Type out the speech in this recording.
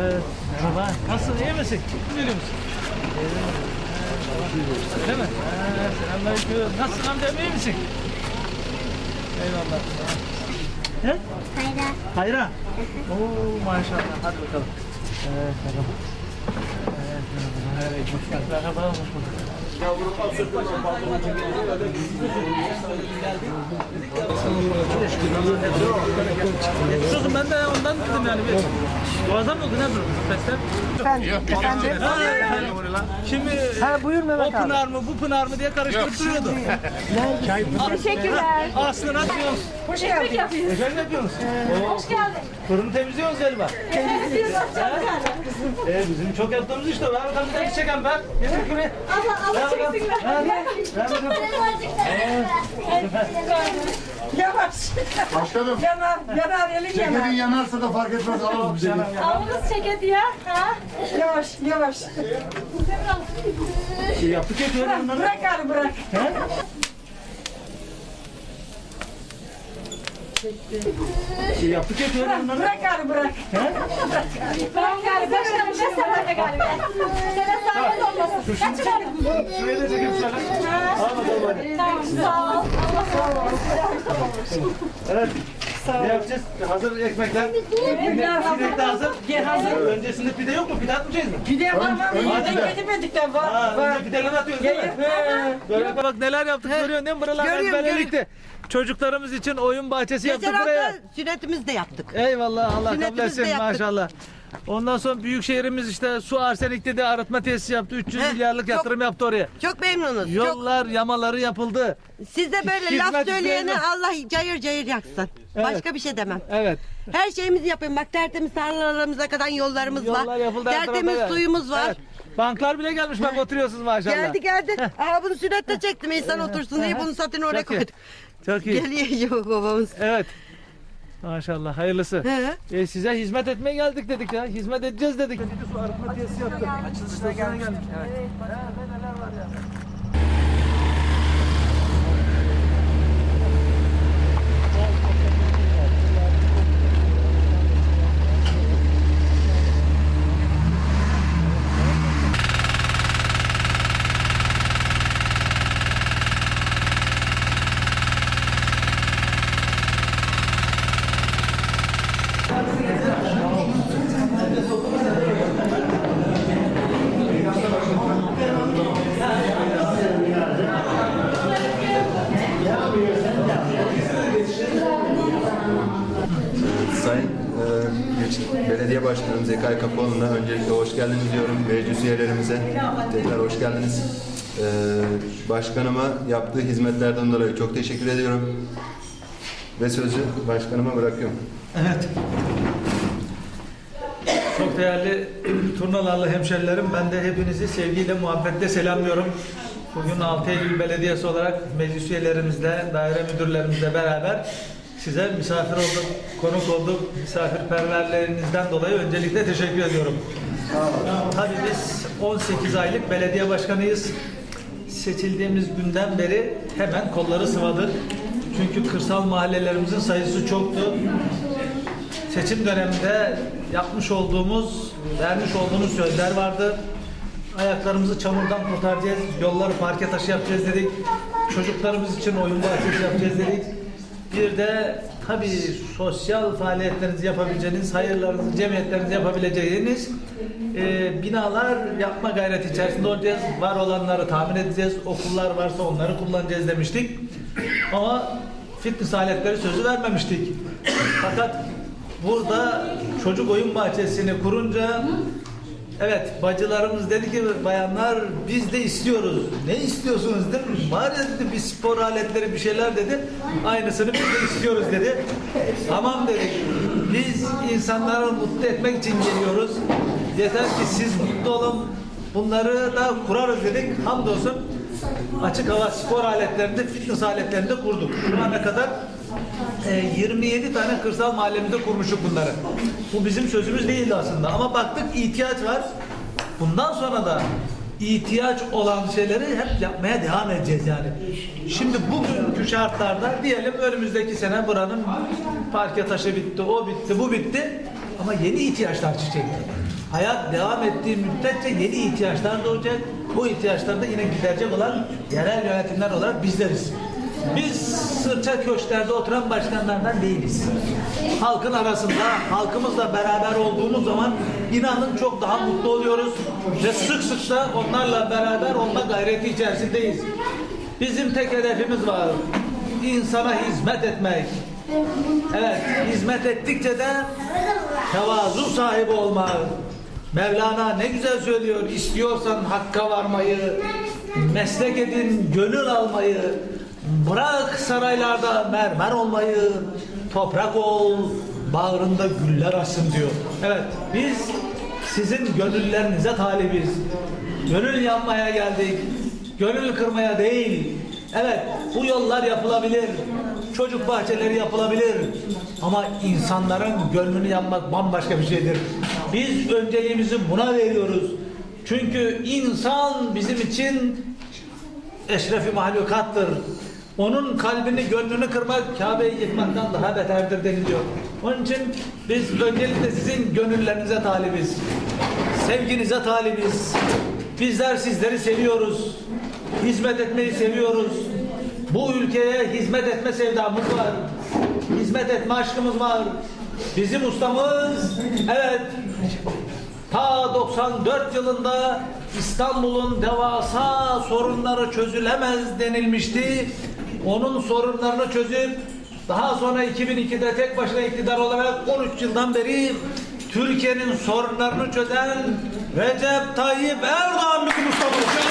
Evet, merhaba. Nasılsın, iyi misin? Biliyor musun? Değil mi? Selamünaleyküm. Nasılsın amcam, iyi misin? Eyvallah. He? Hayra. Hayra. Oo maşallah. Hadi bakalım. Evet, merhaba. Evet, merhaba. Merhaba, hoş bulduk. Kızım ben de ondan dedim yani. Boğazdan mı oldu ne bu? Sesler? Efendim, efendim. Şimdi Ha, buyur Mehmet o abi. Pınar mı bu Pınar mı diye karıştırıp duruyordu. Teşekkürler. Aslı ne yapıyorsunuz? Hoş geldin. Efendim ne yapıyorsunuz? Hoş geldin. Fırını temizliyoruz galiba. Temizliği bakacağım Ee, bizim çok yaptığımız işte. Ver bakalım bir çeken ben. Getir küreği. Allah Allah Yavaş. Başkanım, Yanar, yanar, elin yanar. yanarsa da fark etmez alalım bizi. Avunuz çeketi ya. Ha? Yavaş, yavaş. Şey yaptık ya bunları. Bırak abi bırak. Şey yaptık ya şöyle bunları. Bırak abi bırak. Bırak galiba. Başkanım ne de galiba. Sana sahip olmasın. Hadi. Şuraya da çekin şöyle. Al bakalım hadi. Tamam sağ ol. Allah sağ ol. Evet. Ne yapacağız? Hazır ekmekler. Pide, pide de hazır. hazır. Öncesinde pide yok mu? Pide atmayacağız mı? Pide var mı? ön- Pide pide. getirmedik de var. Ha, var. önce pideleri atıyoruz değil mi? He. Böyle bak neler yaptık görüyorsun değil mi? Buralar Görüyorum, ezberledik Çocuklarımız için oyun bahçesi yaptık Geçen buraya. hafta sünnetimizi de yaptık. Eyvallah Allah kabul Sünnetimizi de etsin yaptık. maşallah. Ondan sonra büyük şehrimiz işte su arsenik dedi arıtma tesisi yaptı. 300 Heh, milyarlık çok- yatırım yaptı oraya. Çok memnunuz. Çok. Yollar, yamaları yapıldı. Siz de böyle Hizmet laf söyleyene isteyenler- Allah cayır cayır yaksın. Başka bir şey demem. Evet. Her şeyimizi yapın. Bak tertemiz tarlalarımıza kadar yollarımız Yollar var. yapıldı. her Tertemiz suyumuz var. Evet. Banklar bile gelmiş bak oturuyorsunuz maşallah. Geldi geldi. Aa bunu sünnette çektim insan otursun diye bunu satın oraya Çok iyi. koyduk. Çok iyi. Geliyor babamız. Evet. Maşallah hayırlısı. He. E, size hizmet etmeye geldik dedik ya. Hizmet edeceğiz dedik. Su arıtma tesisi yaptık. Açılışına geldik. Evet. neler var ya. E, Geç- Belediye Başkanım Zekai Kapalı'na öncelikle hoş geldiniz diyorum. Meclis üyelerimize tekrar hoş geldiniz. E, başkanıma yaptığı hizmetlerden dolayı çok teşekkür ediyorum. Ve sözü başkanıma bırakıyorum. Evet. Çok değerli turnalarlı hemşerilerim, ben de hepinizi sevgiyle, muhabbetle selamlıyorum. Bugün 6 Eylül Belediyesi olarak meclis üyelerimizle, daire müdürlerimizle beraber size misafir olduk, konuk olduk. Misafirperverlerinizden dolayı öncelikle teşekkür ediyorum. Tabii biz 18 aylık belediye başkanıyız. Seçildiğimiz günden beri hemen kolları sıvadık. Çünkü kırsal mahallelerimizin sayısı çoktu seçim döneminde yapmış olduğumuz, vermiş olduğumuz sözler vardı. Ayaklarımızı çamurdan kurtaracağız, yolları parke taşı yapacağız dedik. Çocuklarımız için oyun bahçesi yapacağız dedik. Bir de tabii sosyal faaliyetlerinizi yapabileceğiniz, hayırlarınızı, cemiyetlerinizi yapabileceğiniz e, binalar yapma gayreti içerisinde olacağız. Var olanları tamir edeceğiz, okullar varsa onları kullanacağız demiştik. Ama fitness aletleri sözü vermemiştik. Fakat burada çocuk oyun bahçesini kurunca evet bacılarımız dedi ki bayanlar biz de istiyoruz. Ne istiyorsunuz değil mi? Var dedi bir spor aletleri bir şeyler dedi. Aynısını biz de istiyoruz dedi. Tamam dedik. Biz insanları mutlu etmek için geliyoruz. Yeter ki siz mutlu olun. Bunları da kurarız dedik. Hamdolsun açık hava spor aletlerinde, fitness aletlerinde kurduk. Şu ana kadar e, 27 tane kırsal mahallemizde kurmuşuk bunları. Bu bizim sözümüz değildi aslında ama baktık ihtiyaç var. Bundan sonra da ihtiyaç olan şeyleri hep yapmaya devam edeceğiz yani. Şimdi bugünkü şartlarda diyelim önümüzdeki sene buranın parke taşı bitti, o bitti, bu bitti ama yeni ihtiyaçlar çiçek. Hayat devam ettiği müddetçe yeni ihtiyaçlar doğacak. Bu ihtiyaçları da yine giderecek olan yerel yönetimler olarak bizleriz. Biz sırça köşklerde oturan başkanlardan değiliz. Halkın arasında, halkımızla beraber olduğumuz zaman inanın çok daha mutlu oluyoruz. Ve sık sık da onlarla beraber olma gayreti içerisindeyiz. Bizim tek hedefimiz var. İnsana hizmet etmek. Evet, hizmet ettikçe de tevazu sahibi olmak. Mevlana ne güzel söylüyor. İstiyorsan hakka varmayı, meslek edin, gönül almayı, bırak saraylarda mermer olmayı, toprak ol, bağrında güller açsın diyor. Evet, biz sizin gönüllerinize talibiz. Gönül yapmaya geldik. Gönül kırmaya değil. Evet, bu yollar yapılabilir. Çocuk bahçeleri yapılabilir. Ama insanların gönlünü yapmak bambaşka bir şeydir. Biz önceliğimizi buna veriyoruz. Çünkü insan bizim için eşrefi mahlukattır. Onun kalbini, gönlünü kırmak Kabe'yi yıkmaktan daha beterdir deniliyor. Onun için biz öncelikle sizin gönüllerinize talibiz. Sevginize talibiz. Bizler sizleri seviyoruz. Hizmet etmeyi seviyoruz. Bu ülkeye hizmet etme sevdamız var. Hizmet etme aşkımız var. Bizim ustamız evet Ta 94 yılında İstanbul'un devasa sorunları çözülemez denilmişti. Onun sorunlarını çözüp daha sonra 2002'de tek başına iktidar olarak 13 yıldan beri Türkiye'nin sorunlarını çözen Recep Tayyip Erdoğan bizim ustamız.